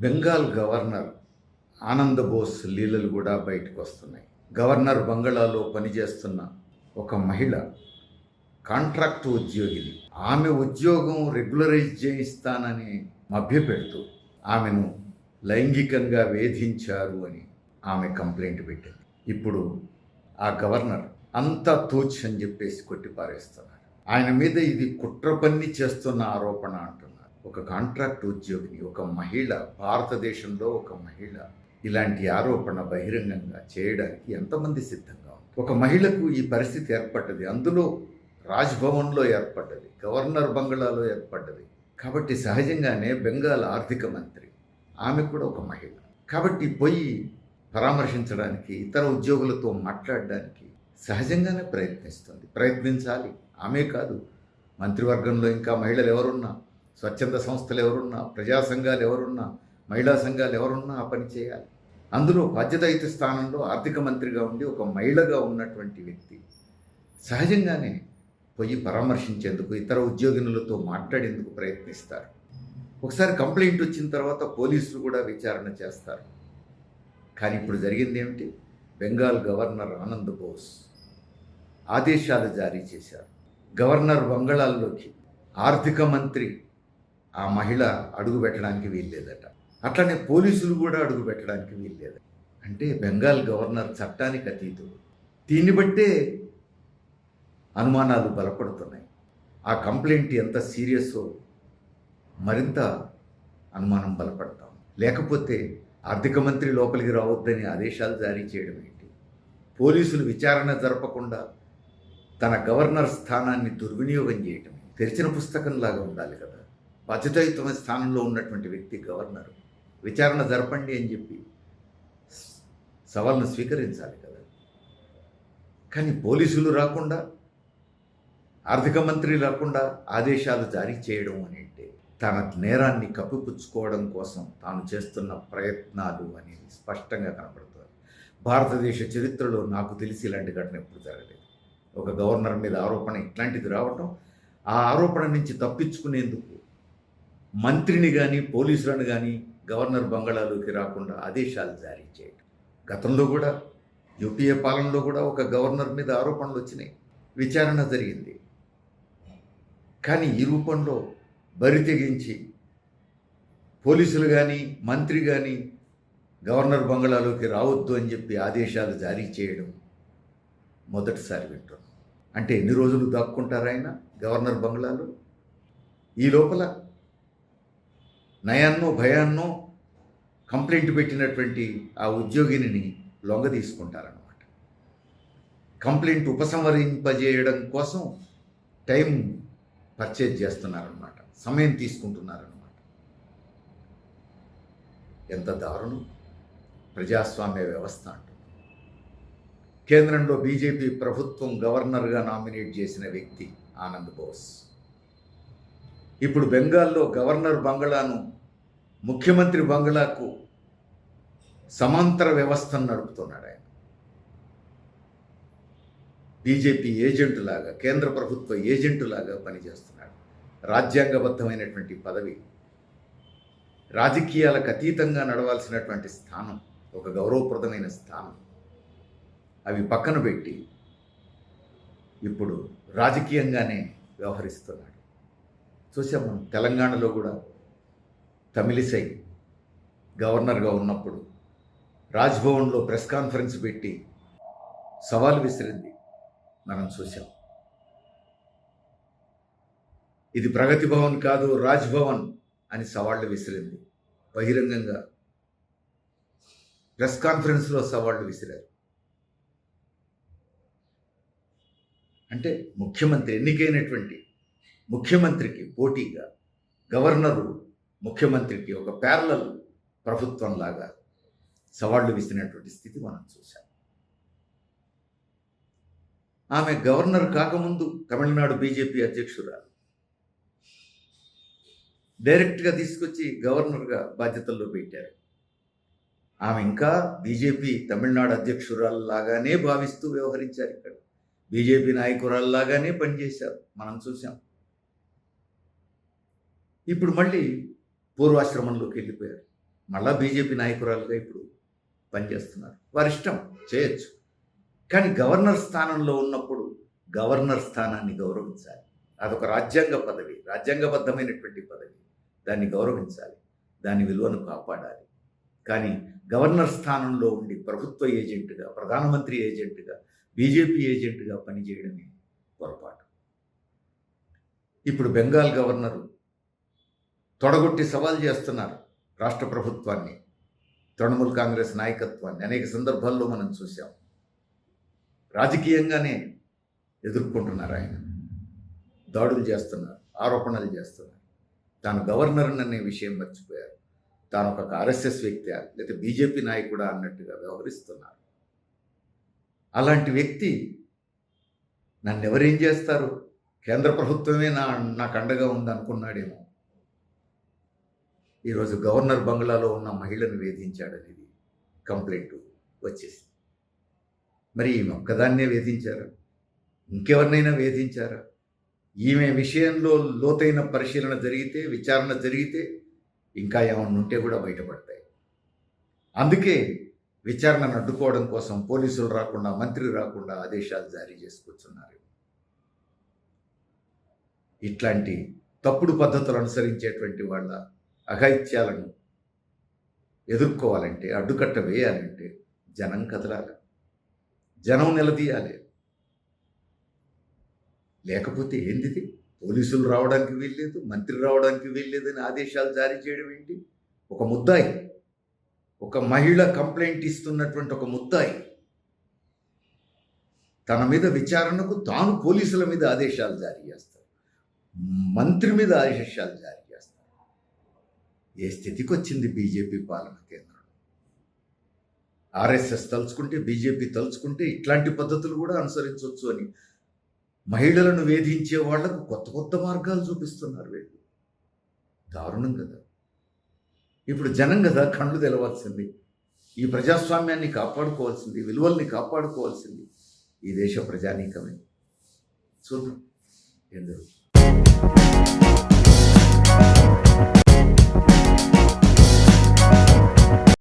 Bengal governor Ananda Bose లీలలు కూడా బయటకు వస్తున్నాయి. గవర్నర్ బంగళాలో పనిచేస్తున్న ఒక మహిళ కాంట్రాక్ట్ ఉద్యోగిని. ఆమె ఉద్యోగం రెగ్యులరైజ్ చేయిస్తానని మభ్యపెడుతూ ఆమెను లైంగికంగా వేధించారు అని ఆమె కంప్లైంట్ పెట్టింది. ఇప్పుడు ఆ గవర్నర్ అంతా తూచ్ అని చెప్పేసి కొట్టిపారేస్తున్నారు. ఆయన మీద ఇది కుట్ర పన్ని చేస్తున్న ఆరోపణ అంటున్నారు. ఒక కాంట్రాక్ట్ ఉద్యోగిని ఒక మహిళ భారతదేశంలో ఒక మహిళ ఇలాంటి ఆరోపణ బహిరంగంగా చేయడానికి ఎంతమంది సిద్ధంగా ఉంది ఒక మహిళకు ఈ పరిస్థితి ఏర్పడ్డది. అందులో రాజ్భవన్లో ఏర్పడ్డది గవర్నర్ బంగ్లాలో ఏర్పడ్డది. కాబట్టి సహజంగానే బెంగాల్ ఆర్థిక మంత్రి ఆమె కూడా ఒక మహిళ. కాబట్టి పోయి పరామర్శించడానికి ఇతర ఉద్యోగులతో మాట్లాడడానికి సహజంగానే ప్రయత్నిస్తుంది. ప్రయత్నించాలి. ఆమె కాదు మంత్రివర్గంలో ఇంకా మహిళలు ఎవరున్నా స్వచ్ఛంద సంస్థలు ఎవరున్నా ప్రజా సంఘాలు ఎవరున్నా మహిళా సంఘాలు ఎవరున్నా ఆ పని చేయాలి. అందులో బాధ్యతాయుత స్థానంలో ఆర్థిక మంత్రిగా ఉండి ఒక మహిళగా ఉన్నటువంటి వ్యక్తి సహజంగానే పోయి పరామర్శించేందుకు ఇతర ఉద్యోగినులతో మాట్లాడేందుకు ప్రయత్నిస్తారు. ఒకసారి కంప్లైంట్ వచ్చిన తర్వాత పోలీసులు కూడా విచారణ చేస్తారు. కానీ ఇప్పుడు జరిగింది ఏమిటి? బెంగాల్ గవర్నర్ ఆనంద్ బోస్ ఆదేశాలు జారీ చేశారు. గవర్నర్ బంగాళాల్లోకి ఆర్థిక మంత్రి ఆ మహిళ అడుగు పెట్టడానికి వీల్లేదట. అట్లనే పోలీసులు కూడా అడుగు పెట్టడానికి వీల్లేదు. అంటే బెంగాల్ గవర్నర్ చట్టానికి అతీతుడు. దీన్ని బట్టే అనుమానాలు బలపడుతున్నాయి. ఆ కంప్లైంట్ ఎంత సీరియస్సో మరింత అనుమానం బలపడతాం. లేకపోతే ఆర్థిక మంత్రి లోపలికి రావద్దని ఆదేశాలు జారీ చేయడం ఏంటి? పోలీసులు విచారణ జరపకుండా తన గవర్నర్ స్థానాన్ని దుర్వినియోగం చేయటం తెరిచిన పుస్తకంలాగా ఉండాలి కదా. బాధ్యతాయుతమైన స్థానంలో ఉన్నటువంటి వ్యక్తి గవర్నర్. విచారణ జరపండి అని చెప్పి సవాల్ను స్వీకరించాలి కదా. కానీ పోలీసులు రాకుండా ఆర్థిక మంత్రి రాకుండా ఆదేశాలు జారీ చేయడం అని అంటే తన నేరాన్ని కప్పిపుచ్చుకోవడం కోసం తాను చేస్తున్న ప్రయత్నాలు అనేది స్పష్టంగా కనపడుతుంది. భారతదేశ చరిత్రలో నాకు తెలిసి ఇలాంటి ఘటన ఎప్పుడు జరగలేదు. ఒక గవర్నర్ మీద ఆరోపణ ఇట్లాంటిది రావటం ఆ ఆరోపణ నుంచి తప్పించుకునేందుకు మంత్రిని కానీ పోలీసులను కానీ గవర్నర్ బంగాళాలోకి రాకుండా ఆదేశాలు జారీ చేయడం గతంలో కూడా యూపీఏ పాలనలో కూడా ఒక గవర్నర్ మీద ఆరోపణలు వచ్చినాయి. విచారణ జరిగింది. కానీ ఈ రూపంలో బరి తెగించి పోలీసులు కానీ మంత్రి కానీ గవర్నర్ బంగాళాలోకి రావద్దు అని చెప్పి ఆదేశాలు జారీ చేయడం మొదటిసారి వింటున్నాం. అంటే ఎన్ని రోజులు దాక్కుంటారు ఆయన గవర్నర్ బంగ్లాలో ఈ లోపల నయాన్నో భయాన్నో కంప్లైంట్ పెట్టినటువంటి ఆ ఉద్యోగిని లొంగదీసుకుంటారనమాట కంప్లైంట్ ఉపసంహరింపజేయడం కోసం టైం పర్చేజ్ చేస్తున్నారనమాట సమయం తీసుకుంటున్నారన్నమాట. ఎంత దారుణం. ప్రజాస్వామ్య వ్యవస్థ అంటుంది కేంద్రంలో బీజేపీ ప్రభుత్వం గవర్నర్గా నామినేట్ చేసిన వ్యక్తి ఆనంద్ బోస్. ఇప్పుడు బెంగాల్లో గవర్నర్ బంగ్లాను ముఖ్యమంత్రి బంగ్లాకు సమాంతర వ్యవస్థను నడుపుతున్నాడు ఆయన. బీజేపీ ఏజెంటు లాగా కేంద్ర ప్రభుత్వ ఏజెంటు లాగా పనిచేస్తున్నాడు. రాజ్యాంగబద్ధమైనటువంటి పదవి రాజకీయాలకు అతీతంగా నడవాల్సినటువంటి స్థానం ఒక గౌరవప్రదమైన స్థానం. అవి పక్కన పెట్టి ఇప్పుడు రాజకీయంగానే వ్యవహరిస్తున్నారు. చూసాం మనం తెలంగాణలో కూడా తమిళిసై గవర్నర్గా ఉన్నప్పుడు రాజ్భవన్లో ప్రెస్ కాన్ఫరెన్స్ పెట్టి సవాల్ విసిరింది మనం చూసాం. ఇది ప్రగతి భవన్ కాదు రాజ్భవన్ అని సవాళ్ళు విసిరింది. బహిరంగంగా ప్రెస్ కాన్ఫరెన్స్లో సవాళ్ళు విసిరారు. అంటే ముఖ్యమంత్రి ఎన్నికైనటువంటి ముఖ్యమంత్రికి పోటీగా గవర్నరు ముఖ్యమంత్రికి ఒక ప్యారలల్ ప్రభుత్వం లాగా సవాళ్ళు విసిరినటువంటి స్థితి మనం చూశాం. ఆమె గవర్నర్ కాకముందు తమిళనాడు బీజేపీ అధ్యక్షురాలు. డైరెక్ట్గా తీసుకొచ్చి గవర్నర్గా బాధ్యతల్లో పెట్టారు. ఆమె ఇంకా బీజేపీ తమిళనాడు అధ్యక్షురాల్లాగానే భావిస్తూ వ్యవహరించారు ఇక్కడ. బీజేపీ నాయకురాల్లాగానే పనిచేశారు. మనం చూసాం ఇప్పుడు మళ్ళీ పూర్వాశ్రమంలోకి వెళ్ళిపోయారు. మళ్ళా బీజేపీ నాయకురాలుగా ఇప్పుడు పనిచేస్తున్నారు. వారి ఇష్టం చేయొచ్చు. కానీ గవర్నర్ స్థానంలో ఉన్నప్పుడు గవర్నర్ స్థానాన్ని గౌరవించాలి. అదొక రాజ్యాంగ పదవి రాజ్యాంగబద్ధమైనటువంటి పదవి. దాన్ని గౌరవించాలి. దాని విలువను కాపాడాలి. కానీ గవర్నర్ స్థానంలో ఉండి ప్రభుత్వ ఏజెంట్గా ప్రధానమంత్రి ఏజెంట్గా బీజేపీ ఏజెంట్గా పనిచేయడమే పొరపాటు. ఇప్పుడు బెంగాల్ గవర్నరు తొడగొట్టి సవాల్ చేస్తున్నారు రాష్ట్ర ప్రభుత్వాన్ని తృణమూల్ కాంగ్రెస్ నాయకత్వాన్ని. అనేక సందర్భాల్లో మనం చూసాం రాజకీయంగానే ఎదుర్కొంటున్నారు ఆయన. దాడులు చేస్తున్నారు ఆరోపణలు చేస్తున్నారు. తాను గవర్నర్ అనే విషయం మర్చిపోయారు. తాను ఒక ఆర్ఎస్ఎస్ వ్యక్తి లేదా బీజేపీ నాయకుడా అన్నట్టుగా వ్యవహరిస్తున్నారు. అలాంటి వ్యక్తి నన్ను ఎవరేం చేస్తారు? కేంద్ర ప్రభుత్వమే నా నాకు అండగా ఉంది అనుకున్నాడేమో ఈరోజు గవర్నర్ బంగ్లాలో ఉన్న మహిళను వేధించాడనేది కంప్లైంట్ వచ్చేసింది మరి ఈమె ఒక్కదాన్నే వేధించారా? ఇంకెవరినైనా వేధించారా? ఈమె విషయంలో లోతైన పరిశీలన జరిగితే విచారణ జరిగితే ఇంకా ఏమన్నా ఉంటే కూడా బయటపడతాయి. అందుకే విచారణను అడ్డుకోవడం కోసం పోలీసులు రాకుండా మంత్రి రాకుండా ఆదేశాలు జారీ చేసుకొచ్చున్నారు. ఇట్లాంటి తప్పుడు పద్ధతులు అనుసరించేటువంటి వాళ్ళ అఘాయిత్యాలను ఎదుర్కోవాలంటే అడ్డుకట్ట వేయాలంటే జనం కదలాలి. జనం నిలదీయాలి. లేకపోతే ఏంటిది పోలీసులు రావడానికి వీల్లేదు మంత్రి రావడానికి వీల్లేదని ఆదేశాలు జారీ చేయడం ఏంటి? ఒక ముద్దాయి ఒక మహిళ కంప్లైంట్ ఇస్తున్నటువంటి ఒక ముద్దాయి తన మీద విచారణకు తాను పోలీసుల మీద ఆదేశాలు జారీ చేస్తారు. మంత్రి మీద ఆదేశాలు జారీ ఏ స్థితికి వచ్చింది బీజేపీ పాలన కేంద్రం. ఆర్ఎస్ఎస్ తలుచుకుంటే బీజేపీ తలుచుకుంటే ఇట్లాంటి పద్ధతులు కూడా అనుసరించవచ్చు అని మహిళలను వేధించే వాళ్ళకు కొత్త కొత్త మార్గాలు చూపిస్తున్నారు వీళ్ళు. దారుణం కదా. ఇప్పుడు జనం కదా కళ్ళు తెలవాల్సింది. ఈ ప్రజాస్వామ్యాన్ని కాపాడుకోవాల్సింది విలువల్ని కాపాడుకోవాల్సింది ఈ దేశ ప్రజానీకమే. చూద్దాం. ఏం జరుగుతుంది?